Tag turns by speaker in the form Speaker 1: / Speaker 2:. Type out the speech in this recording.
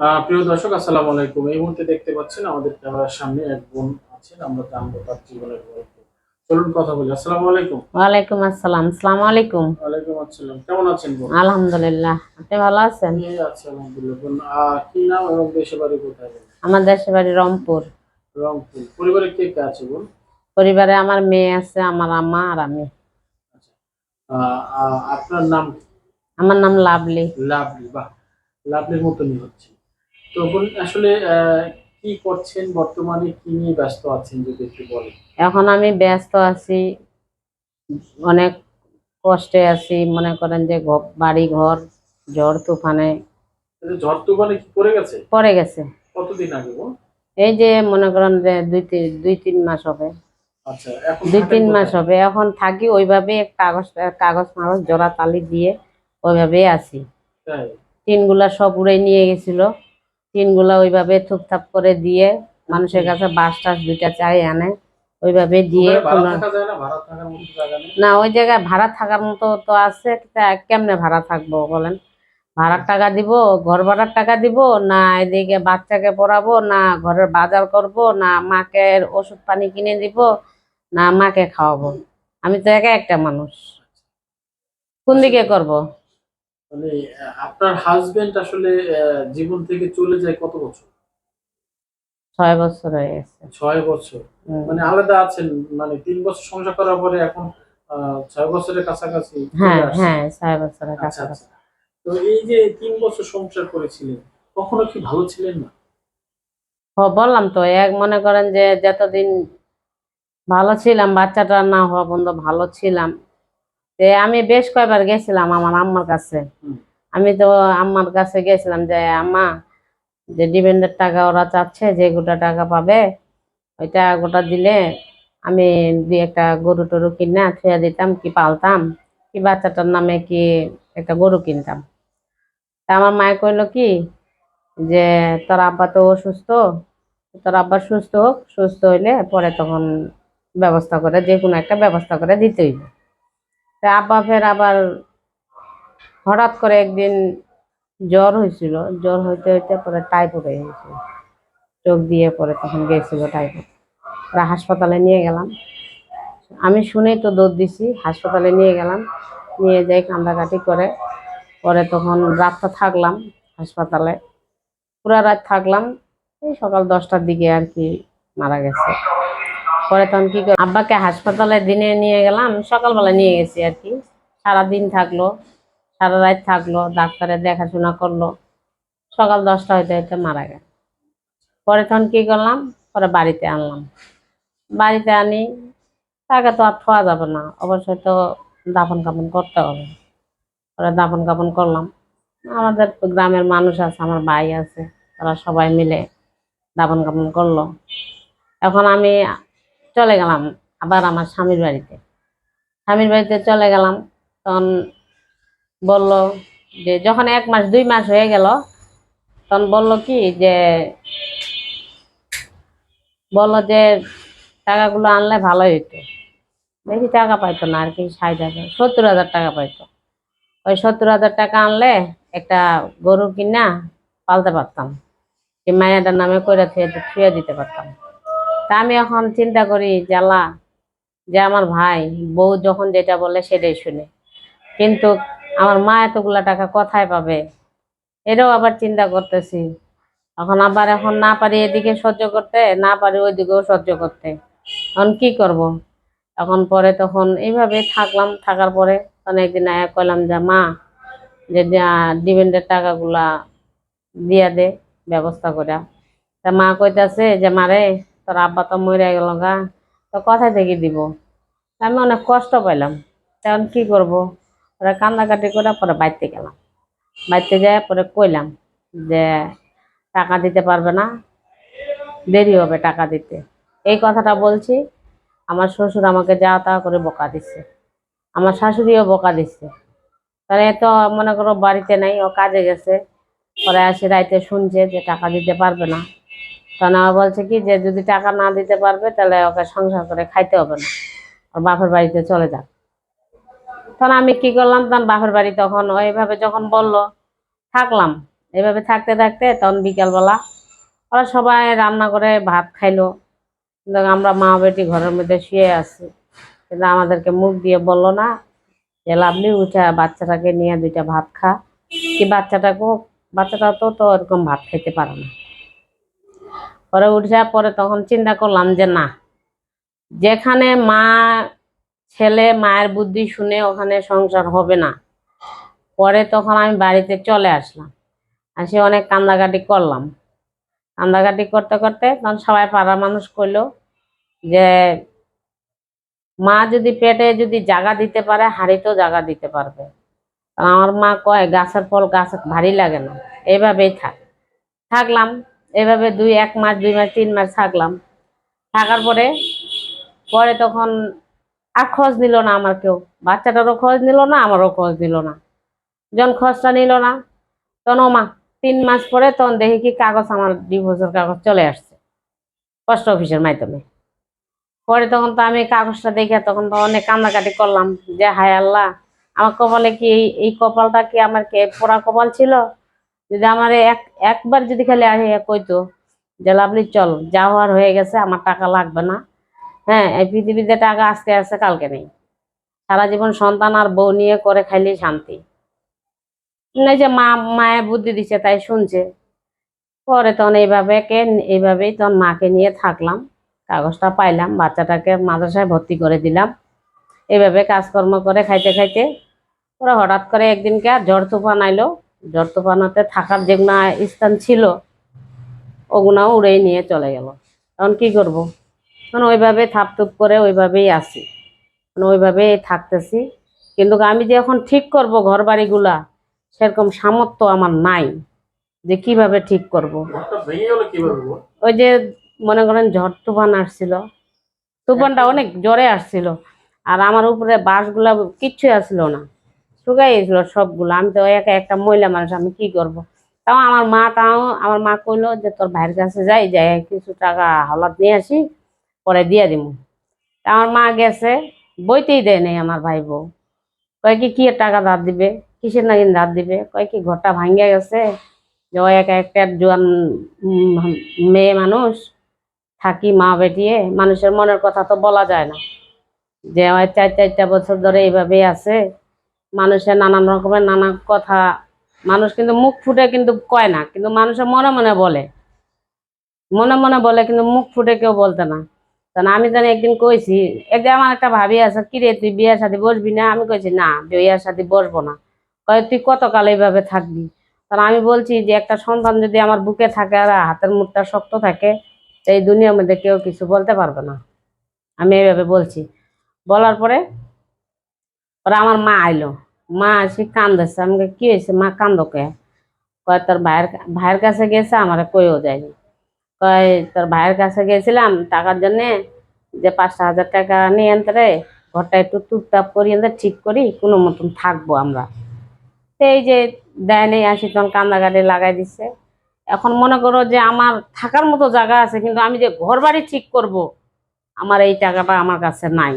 Speaker 1: প্রিয় দর্শক আসসালামু আলাইকুম। এই মুহূর্তে দেখতে পাচ্ছেন আমাদের ক্যামেরার সামনে এক বোন আছেন। আমরা জানব তার জীবনের গল্প। চলুন কথা বলি। আসসালামু আলাইকুম।
Speaker 2: ওয়ালাইকুম আসসালাম। আসসালামু আলাইকুম।
Speaker 1: ওয়ালাইকুম আসসালাম। কেমন আছেন বোন?
Speaker 2: আলহামদুলিল্লাহ। আপনি ভালো আছেন?
Speaker 1: এই আছে আলহামদুলিল্লাহ। বোন কি নাম এবং দেশে বাড়ি কোথায়?
Speaker 2: আমার দেশের বাড়ি রংপুর।
Speaker 1: রংপুর। পরিবারে কে কে আছে বোন?
Speaker 2: পরিবারে আমার মেয়ে আছে আমার আম্মা আর আমি।
Speaker 1: আহ, আপনার নাম
Speaker 2: আমার নাম লাভলি।
Speaker 1: লাভলি বাহ। লাভলির মতনই হচ্ছে। তো আসলে কি করছেন? বর্তমানে কি নিয়ে ব্যস্ত আছেন যদি একটু বলেন।
Speaker 2: এখন আমি ব্যস্ত আছি। অনেক কষ্টে আছি। মনে করেন যে বাড়ি ঘর ঝড় তুফানে।
Speaker 1: ঝড় তুফানে কি পড়ে গেছে?
Speaker 2: পড়ে গেছে।
Speaker 1: কতদিন আগে
Speaker 2: এই যে মনে করেন যে দুই তিন দুই তিন মাস হবে।
Speaker 1: আচ্ছা
Speaker 2: দুই তিন মাস হবে। এখন থাকি ওইভাবে কাগজ কাগজ মাগজ জোড়া তালি দিয়ে ওইভাবেই আছি। টিনগুলা সব উড়ে নিয়ে গেছিল। টিনগুলা ওইভাবে থুপথাপ করে দিয়ে মানুষের কাছে বাস টাস দুইটা চাই আনে ওইভাবে দিয়ে
Speaker 1: না?
Speaker 2: ওই জায়গায় ভাড়া থাকার মতো তো আছে কেমনে ভাড়া থাকব বলেন? ভাড়ার টাকা দিব ঘর ভাড়ার টাকা দিব না এদিকে বাচ্চাকে পড়াবো না ঘরের বাজার করব না মাকে ওষুধ পানি কিনে দিব না মাকে খাওয়াবো। আমি তো একা একটা মানুষ। কোন দিকে করব?
Speaker 1: মানে আপনার হাজবেন্ড আসলে জীবন থেকে চলে যায় কত বছর?
Speaker 2: ছয় বছর হয়ে গেছে।
Speaker 1: ছয় বছর। মানে আলাদা আছেন মানে তিন বছর সংসার করার পরে এখন ছয় বছরের কাছাকাছি
Speaker 2: হ্যাঁ হ্যাঁ ছয় বছরের
Speaker 1: আচ্ছা
Speaker 2: কাছাকাছি।
Speaker 1: আচ্ছা তো এই যে তিন বছর সংসার করেছিলেন কখনো কি ভালো ছিলেন না?
Speaker 2: বললাম তো এক মনে করেন যে যতদিন ভালো ছিলাম বাচ্চাটা না হওয়া পর্যন্ত ভালো ছিলাম তে আমি বেশ কয়বার গেছিলাম আমার আম্মার কাছে। আমি তো আম্মার কাছে গেছিলাম যে আম্মা যে ডিপেন্ডের টাকা ওরা চাচ্ছে যে গোটা টাকা পাবে ওইটা গোটা দিলে আমি দুই একটা গরু টরু কিনা থুয়া দিতাম কি পালতাম কি বাচ্চাটার নামে কি একটা গরু কিনতাম। তা আমার মায়ে কইলো কি যে তোর আব্বা তো অসুস্থ তোর আব্বা সুস্থ হোক সুস্থ হইলে পরে তখন ব্যবস্থা করে যে কোনো একটা ব্যবস্থা করে দিতে হইবে। আব্বা ফের আবার হঠাৎ করে একদিন জ্বর হয়েছিল। জ্বর হইতে হইতে পরে টাইফয়েড হয়ে গেছিল চোখ দিয়ে পরে তখন গেছিল টাইফয়েড পরে হাসপাতালে নিয়ে গেলাম। আমি শুনেই তো দৌড় দিছি, হাসপাতালে নিয়ে গেলাম। নিয়ে যাই কান্দাকাটি করে। পরে তখন রাতটা থাকলাম হাসপাতালে। পুরা রাত থাকলাম। এই সকাল দশটার দিকে আর কি মারা গেছে। পরে তখন কি করে আব্বাকে হাসপাতালে দিনে নিয়ে গেলাম, সকালবেলা নিয়ে গেছি আর কি। সারাদিন থাকল, সারা রাত থাকল ডাক্তারে দেখাশোনা করল। সকাল দশটা হইতে হইতে মারা গেল। পরে তখন কি করলাম, পরে বাড়িতে আনলাম। বাড়িতে আনি, তাকে তো আর থোয়া যাবে না, অবশ্যই তো দাফন কাপন করতে হবে। পরে দাফন কাপন করলাম। আমাদের গ্রামের মানুষ আছে, আমার ভাই আছে, তারা সবাই মিলে দাপন কাপন করল। এখন আমি চলে গেলাম আবার আমার স্বামীর বাড়িতে। স্বামীর বাড়িতে চলে গেলাম, তখন বলল যে, যখন এক মাস, দুই মাস হয়ে গেল, তখন বলল কি যে, বলল যে, টাকাগুলো আনলে ভালোই হইতো। বেশি টাকা পাইতো না, আর কি ষাট হাজার, সত্তর হাজার টাকা পাইতো। ওই সত্তর হাজার টাকা আনলে একটা গরু কিনা পালতে পারতাম। যে মায়াটার নামে করে থুয়ে থুয়ে দিতে পারতাম। তা আমি এখন চিন্তা করি, জ্বালা, যে আমার ভাই, বউ যখন যেটা বলে সেটাই শুনে। কিন্তু আমার মা এতগুলা টাকা কোথায় পাবে? এটাও আবার চিন্তা করতেছি। এখন আবার এখন না পারি এদিকে সহ্য করতে, না পারি ওইদিকেও সহ্য করতে। এখন কি করব? এখন পরে তখন এইভাবে থাকলাম, থাকার পরে তখন একদিন আয়া কইলাম যে, মা, যে ডিভেন্ডের টাকাগুলা দিয়া দে, ব্যবস্থা করে তা মা কইতাছে যে মারে তোর আব্বা তো মরে গেল গা, তো কোথায় থেকে দিব। আমি অনেক কষ্ট পাইলাম। তখন কি করব? পরে কান্দাকাটি করে পরে বাইতে গেলাম। বাইতে যায় পরে কইলাম যে টাকা দিতে পারবে না, দেরি হবে টাকা দিতে। এই কথাটা বলছি, আমার শ্বশুর আমাকে যা তা করে বকা দিচ্ছে আমার শাশুড়িও বকা দিচ্ছে তাহলে এত মনে করো বাড়িতে নাই, ও কাজে গেছে। পরে আসে রাইতে শুনছে যে টাকা দিতে পারবে না। তখন বলছে কি যে যদি টাকা না দিতে পারবে, তাহলে ওকে সংসার করে খাইতে হবে না। ওর বাপের বাড়িতে চলে যাক। তখন আমি কি করলাম, তখন বাপের বাড়ি তখন ওইভাবে যখন বলল, থাকলাম। এইভাবে থাকতে থাকতে তখন বিকালবেলা ওরা সবাই রান্না করে ভাত খাইলো। আমরা মা বেটি ঘরের মধ্যে শুয়ে আছি। কিন্তু আমাদেরকে মুখ দিয়ে বলল না যে লাভলি উঠা, বাচ্চাটাকে নিয়ে দুইটা ভাত খা। কি বাচ্চাটাকেও বাচ্চাটা তো তো এরকম ভাত খেতে পারে না। পরে উঠে পরে তখন চিন্তা করলাম যে না, যেখানে মা, ছেলে মায়ের বুদ্ধি শুনে ওখানে সংসার হবে না। পরে তখন আমি বাড়িতে চলে আসলাম। আসে অনেক কান্দাকাটি করলাম। কান্দাকাটি করতে করতে তখন সবাই পাড়ার মানুষ কইলো যে, মা যদি পেটে যদি জাগা দিতে পারে, হাড়িতেও জাগা দিতে পারবে। আমার মা কয়, গাছের ফল গাছ ভারী লাগে না। এইভাবেই থাক। থাকলাম। এভাবে দুই, এক মাস, দুই মাস, তিন মাস থাকলাম। থাকার পরে পরে তখন আর খোঁজ নিল না আমার কেউ। বাচ্চাটারও খোঁজ নিল না, আমারও খোঁজ নিল না। যখন খোঁজটা নিল না, তখন মা, তিন মাস পরে তখন দেখি কি কাগজ আমার ডিভোর্সের কাগজ চলে আসছে, পোস্ট অফিসের মাধ্যমে। পরে তখন তো আমি কাগজটা দেখে তখন তো অনেক কান্নাকাটি করলাম যে, হায় আল্লাহ, আমার কপালে কি এই কপালটা কি আমার কে পোড়া কপাল ছিল? যদি আমার এক, একবার যদি খালি কইতো যে লাভলি চল যা হওয়ার হয়ে গেছে, আমার টাকা লাগবে না। হ্যাঁ এই পৃথিবীতে টাকা আজকে আছে, কালকে নেই। সারা জীবন সন্তান আর বউ নিয়ে করে খাইলে শান্তি। এই যে মা, মায়ের বুদ্ধি দিছে, তাই শুনছে। পরে তখন এইভাবে কে, এইভাবেই তখন মাকে নিয়ে থাকলাম। কাগজটা পাইলাম, বাচ্চাটাকে মাদ্রাসায় ভর্তি করে দিলাম। এইভাবে কাজকর্ম করে খাইতে খাইতে ওরা হঠাৎ করে একদিনকে আর ঝড় তুফান আইলো। ঝড় তুফানতে থাকার যেগুলো স্থান ছিল ওগুলো উড়েই নিয়ে চলে গেল। তখন কি করব? তখন ওইভাবে থাপথুপ করে ওইভাবেই আসি। মানে ওইভাবেই থাকতেছি। কিন্তু আমি যে এখন ঠিক করব ঘর বাড়িগুলা সেরকম সামর্থ্য আমার নাই যে কীভাবে ঠিক করব। ওই যে মনে করেন ঝড় তুফান আসছিল। তুফানটা অনেক জোরে আসছিল। আর আমার উপরে বাঁশগুলা কিচ্ছু আসছিল না। শুকাই গেছিল সবগুলো। আমি তো একা একটা মহিলা মানুষ, আমি কি করব। তাও আমার মা, তাও আমার মা কইলো যে, তোর ভাইয়ের কাছে যাই যাই, কিছু টাকা হলাদ নিয়ে আসি, পরে দিয়ে দিব আমার মা গেছে, বইতেই দেয় নেই আমার ভাই বউ। কয় কি কি টাকা ধার দিবে? কিসের নাকি ধার দিবে? কয় কি, ঘরটা ভাঙ্গিয়া গেছে, যে একা একটা জোয়ান মেয়ে মানুষ, থাকি মা বেটিয়ে, মানুষের মনের কথা তো বলা যায় না। যে আমার চার, চারটা বছর ধরে এইভাবেই আছে। মানুষের নানান রকমের নানা কথা, মানুষ কিন্তু মুখ ফুটে কিন্তু কয় না, কিন্তু মানুষের মনে মনে বলে। মনে মনে বলে, কিন্তু মুখ ফুটে কেউ বলতে না। কারণ আমি জানি একদিন কইছি একদিন আমার একটা ভাবি আছে কি রে তুই বিয়ের সাথে বসবি না? আমি কইছি, না বিয়ের সাথে বসবো না। কয়, তুই কতকাল এইভাবে থাকবি? কারণ আমি বলছি যে, একটা সন্তান যদি আমার বুকে থাকে আর হাতের মুখটা শক্ত থাকে এই দুনিয়ার মধ্যে কেউ কিছু বলতে পারবে না। আমি এইভাবে বলছি। বলার পরে ওরা আমার মা আইলো। মা আসি কান্দছে। আমাকে কি হয়েছে? মা কান্দকে কয়, তোর ভাইয়ের ভাইয়ের কাছে গেছে, আমার কইও যায়নি। কয়, তোর ভাইয়ের কাছে গেছিলাম টাকার জন্যে, যে পাঁচটা হাজার টাকা নিয়ে আনতে ঘরটা একটু টুকটাপ করি আনতে, ঠিক করি, কোনো মতন থাকব আমরা। এই যে দেয় নেই, আসি তখন কান্দাকাটি লাগাই দিচ্ছে এখন মনে করো যে আমার থাকার মতো জায়গা আছে, কিন্তু আমি যে ঘর বাড়ি ঠিক করব, আমার এই টাকাটা আমার কাছে নাই।